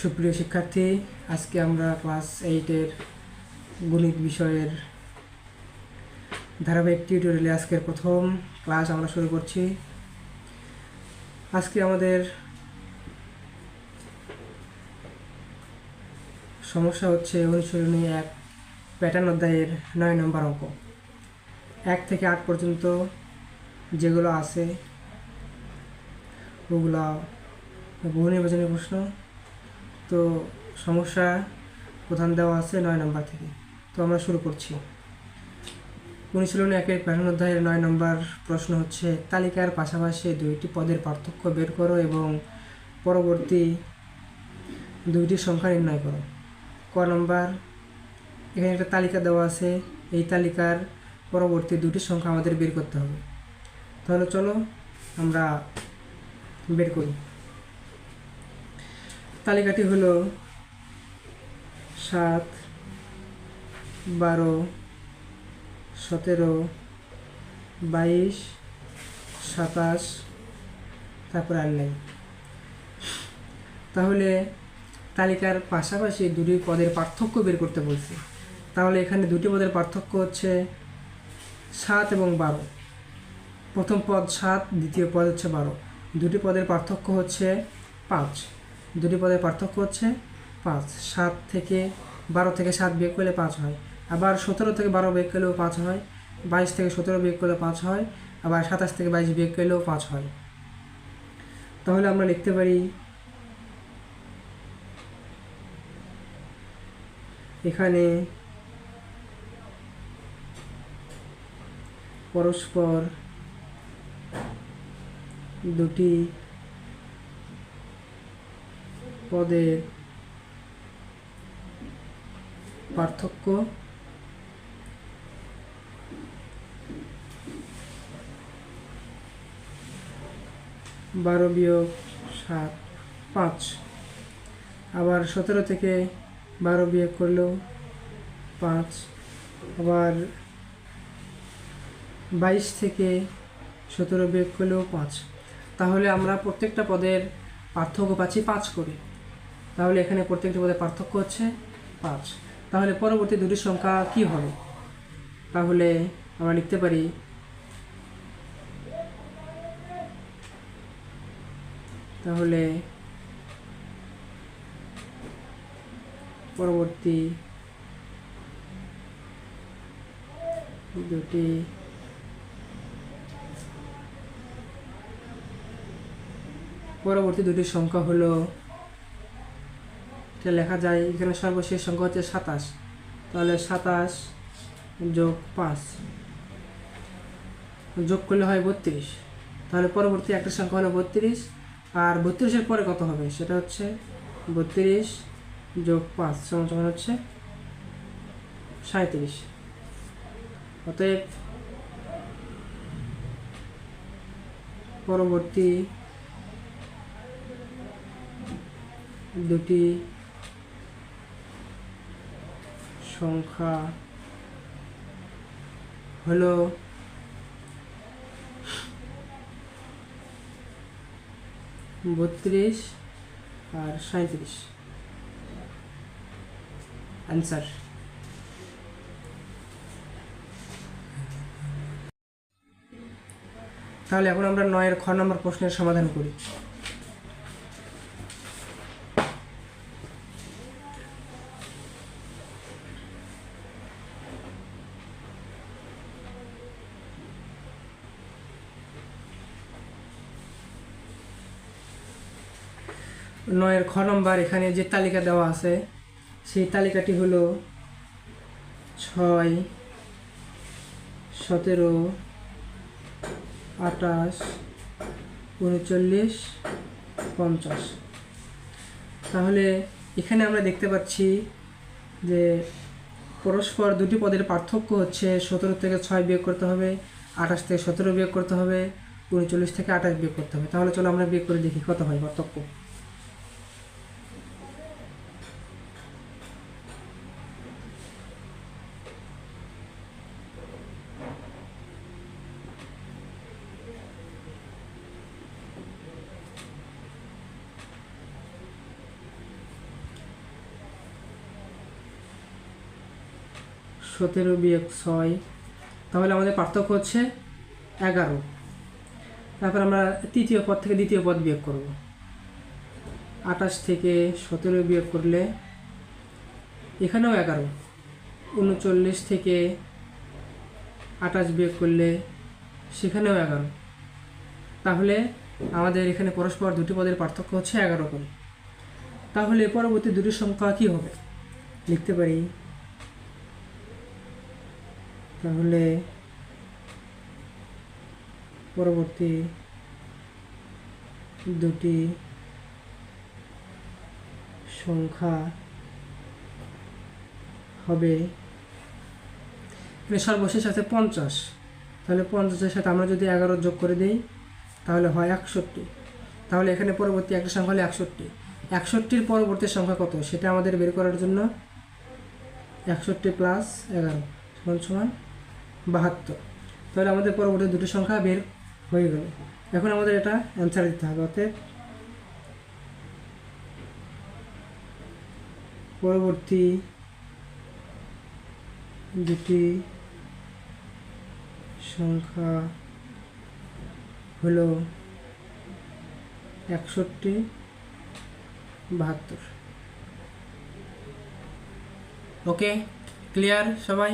সুপ্রিয় শিক্ষার্থী, আজকে আমরা ক্লাস এইটের গণিত বিষয়ের ধারাবাহিক টিউটোরিয়ালে আজকের প্রথম ক্লাস আমরা শুরু করছি। আজকে আমাদের সমস্যা হচ্ছে অনুশীলনী এক প্যাটার্ন অধ্যায়ের নয় নম্বর অঙ্ক। এক থেকে আট পর্যন্ত যেগুলো আছে, ওগুলো বহু নির্বাচনী প্রশ্ন। তো সমস্যা প্রধান দেওয়া আছে নয় নম্বর থেকে। তো আমরা শুরু করছি। অনুশীলনী একের প্যাটার্ন অধ্যায়ের নয় নম্বর প্রশ্ন হচ্ছে, তালিকার পাশাপাশি দুইটি পদের পার্থক্য বের করো এবং পরবর্তী দুইটি সংখ্যা নির্ণয় করো। ক নম্বর, এখানে একটা তালিকা দেওয়া আছে, এই তালিকার পরবর্তী দুটি সংখ্যা আমাদের বের করতে হবে। তাহলে চলো আমরা বের করি। তালিকাটি হলো সাত, বারো, সতেরো, বাইশ, সাতাশ, তারপর আর নেই। তাহলে তালিকার পাশাপাশি দুটি পদের পার্থক্য বের করতে বলছি। তাহলে এখানে দুটি পদের পার্থক্য হচ্ছে সাত এবং বারো। প্রথম পদ সাত, দ্বিতীয় পদ হচ্ছে বারো। দুটি পদের পার্থক্য হচ্ছে পাঁচ। দুটি পদের পার্থক্য হচ্ছে পাঁচ। সাত থেকে বারো থেকে সাত বিয়োগ করলে পাঁচ হয়। আবার সতেরো থেকে বারো বিয়োগ করলেও পাঁচ হয়। বাইশ থেকে সতেরো বিয়োগ করলে পাঁচ হয়। আবার সাতাশ থেকে বাইশ বিয়োগ করলেও পাঁচ হয়। তাহলে আমরা লিখতে পারি এখানে পরস্পর দুটি পদের পার্থক্য? বারো বিয়োগ সাত, পাঁচ। আবার সতেরো থেকে বারো বিয়োগ করলেও পাঁচ। আবার বাইশ থেকে সতেরো বিয়োগ করলেও পাঁচ। তাহলে আমরা প্রত্যেকটা পদের পার্থক্য পাচ্ছি পাঁচ করে। তাহলে এখানে প্রত্যেকটি পদের পার্থক্য হচ্ছে পাঁচ। তাহলে পরবর্তী দুটি সংখ্যা কি হবে? তাহলে আমরা লিখতে পারি তাহলে পরবর্তী দুটি পরবর্তী দুটি সংখ্যা হলো এটা লেখা যায়, এখানে সর্বশেষ সংখ্যা হচ্ছে সাতাশ। তাহলে সাতাশ যোগ পাঁচ। যোগ করলে হয় বত্রিশ। তাহলে পরবর্তী একটা সংখ্যা হলো বত্রিশ। আর বত্রিশের পরে কত হবে? সেটা হচ্ছে বত্রিশ যোগ পাঁচ সমান সমান হচ্ছে সাঁত্রিশ অতএব পরবর্তী দুটি সংখ্যা হলো বত্রিশ আর সাঁত্রিশ অ্যান্সার তাহলে এখন আমরা নয়ের খ নম্বর প্রশ্নের সমাধান করি। নয়ের খ নম্বর এখানে যে তালিকা দেওয়া আছে, সেই তালিকাটি হলো ছয়, সতেরো আটাশ উনচল্লিশ, পঞ্চাশ। তাহলে এখানে আমরা দেখতে পাচ্ছি যে পরস্পর দুটি পদের পার্থক্য হচ্ছে সতেরো থেকে ছয় বিয়োগ করতে হবে, আঠাশ থেকে সতেরো বিয়োগ করতে হবে, উনচল্লিশ থেকে আঠাশ বিয়োগ করতে হবে। তাহলে চলো আমরা বিয়োগ করে দেখি কত হয় পার্থক্য। সতেরো বিয়োগ ছয়। তাহলে আমাদের পার্থক্য হচ্ছে এগারো। তারপর আমরা তৃতীয় পদ থেকে দ্বিতীয় পদ বিয়োগ করব। আঠাশ থেকে সতেরো বিয়োগ করলে এখানেও এগারো। উনচল্লিশ থেকে আঠাশ বিয়োগ করলে সেখানেও এগারো। তাহলে আমাদের এখানে পরস্পর দুটি পদের পার্থক্য হচ্ছে এগারো করে। তাহলে পরবর্তী দুটি সংখ্যা কী হবে? লিখতে পারি তাহলে পরবর্তী দুটি সংখ্যা হবে। সর্বশেষ আছে পঞ্চাশ। তাহলে পঞ্চাশের সাথে আমরা যদি এগারো যোগ করে দিই, তাহলে হয় একষট্টি। তাহলে এখানে পরবর্তী একটা সংখ্যা হলো একষট্টি। একষট্টির পরবর্তী সংখ্যা কত? সেটা আমাদের বের করার জন্য একষট্টি প্লাস এগারো সমান সমান বাহাত্তর। তাহলে আমাদের পরবর্তী দুটি সংখ্যা বের হয়ে গেল। এখন আমাদের এটা অ্যান্সার দিতে হবে, অতএব পরবর্তী দুটি সংখ্যা হলো একষট্টি, বাহাত্তর। ওকে ক্লিয়ার সবাই?